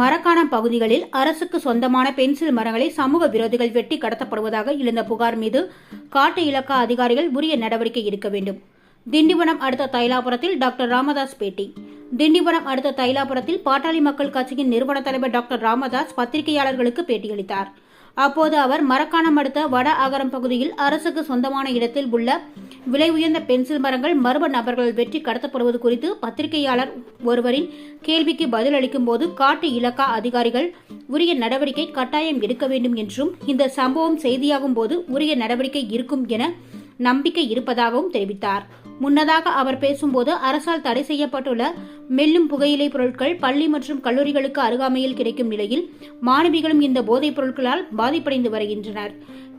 மரக்காணம் பகுதிகளில் அரசுக்கு சொந்தமான பென்சில் மரங்களை சமூக விரோதிகள் வெட்டி கடத்தப்படுவதாக எழுந்த புகார் மீது காட்டு இலக்கா அதிகாரிகள் உரிய நடவடிக்கை எடுக்க வேண்டும். திண்டிவனம் அடுத்த தைலாபுரத்தில் டாக்டர் ராமதாஸ் பேட்டி. திண்டிவனம் அடுத்த தைலாபுரத்தில் பாட்டாளி மக்கள் கட்சியின் நிறுவன தலைவர் டாக்டர் ராமதாஸ் பத்திரிகையாளர்களுக்கு பேட்டியளித்தார். அப்போது அவர் மரக்காணம் அடுத்த வட ஆகரம் பகுதியில் அரசுக்கு சொந்தமான இடத்தில் உள்ள விலை உயர்ந்த பென்சில் மரங்கள் மர்ம நபர்கள் வெற்றி கடத்தப்படுவது குறித்து பத்திரிகையாளர் ஒருவரின் கேள்விக்கு பதிலளிக்கும் போது காட்டு இலக்கா அதிகாரிகள் உரிய நடவடிக்கை கட்டாயம் எடுக்க வேண்டும் என்றும் இந்த சம்பவம் செய்தியாகும் போது உரிய நடவடிக்கை இருக்கும் என நம்பிக்கை இருப்பதாகவும் தெரிவித்தார். முன்னதாக அவர் பேசும்போது அரசால் தடை செய்யப்பட்டுள்ள மெல்லும் புகையிலை பொருட்கள் பள்ளி மற்றும் கல்லூரிகளுக்கு அருகாமையில் கிடைக்கும் நிலையில் மாணவிகளும் இந்த போதைப் பொருட்களால் பாதிப்படைந்து வருகின்றனர்.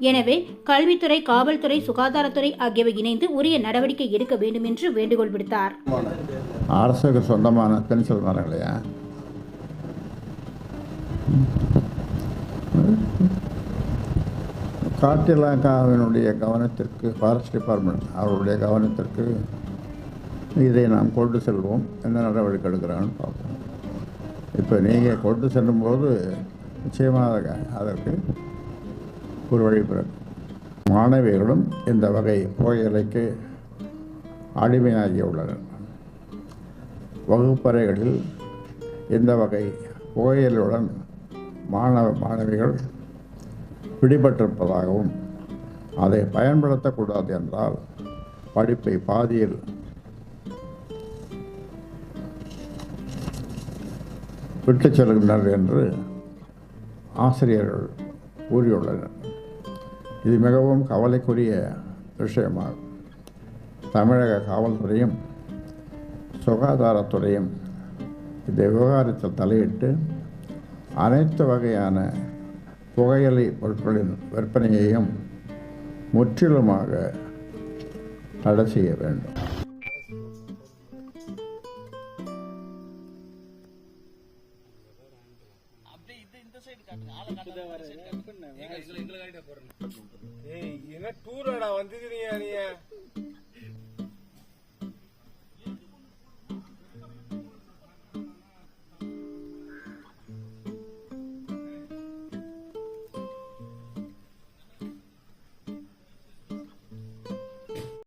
எனவே கல்வித்துறை காவல்துறை சுகாதாரத்துறை ஆகியவை இணைந்து உரிய நடவடிக்கை எடுக்க வேண்டும் என்று வேண்டுகோள் விடுத்தார். அரசுக்கு சொந்தமான பென்சில் மரங்களையா கவனத்திற்கு ஃபாரஸ்ட் டிபார்ட்மெண்ட் அவருடைய கவனத்திற்கு இதை நாம் கொண்டு செல்வோம். என்ன நடவடிக்கை எடுக்கிறான்னு பார்ப்போம். இப்போ நீங்கள் கொண்டு செல்லும்போது நிச்சயமாக அதற்கு ஒரு வழி பிறக்கும். மாணவிகளும் இந்த வகை புகையிலைக்கு அடிமையாகி உள்ளனர். வகுப்பறைகளில் இந்த வகை புகையிலுடன் மாணவ மாணவிகள் பிடிபட்டிருப்பதாகவும் அதை பயன்படுத்தக்கூடாது என்றால் படிப்பை பாதியில் விட்டுச் செல்கின்றனர் என்று ஆசிரியர்கள் கூறியுள்ளனர். இது மிகவும் கவலைக்குரிய விஷயமாகும். தமிழக காவல்துறையும் சுகாதாரத்துறையும் இந்த விவகாரத்தில் தலையிட்டு அனைத்து வகையான புகையிலை பொருட்களின் விற்பனையையும் முற்றிலுமாக தடை செய்ய வேண்டும். ஏய் என்ன டூராடா வந்துக்கிறீங்க நீ?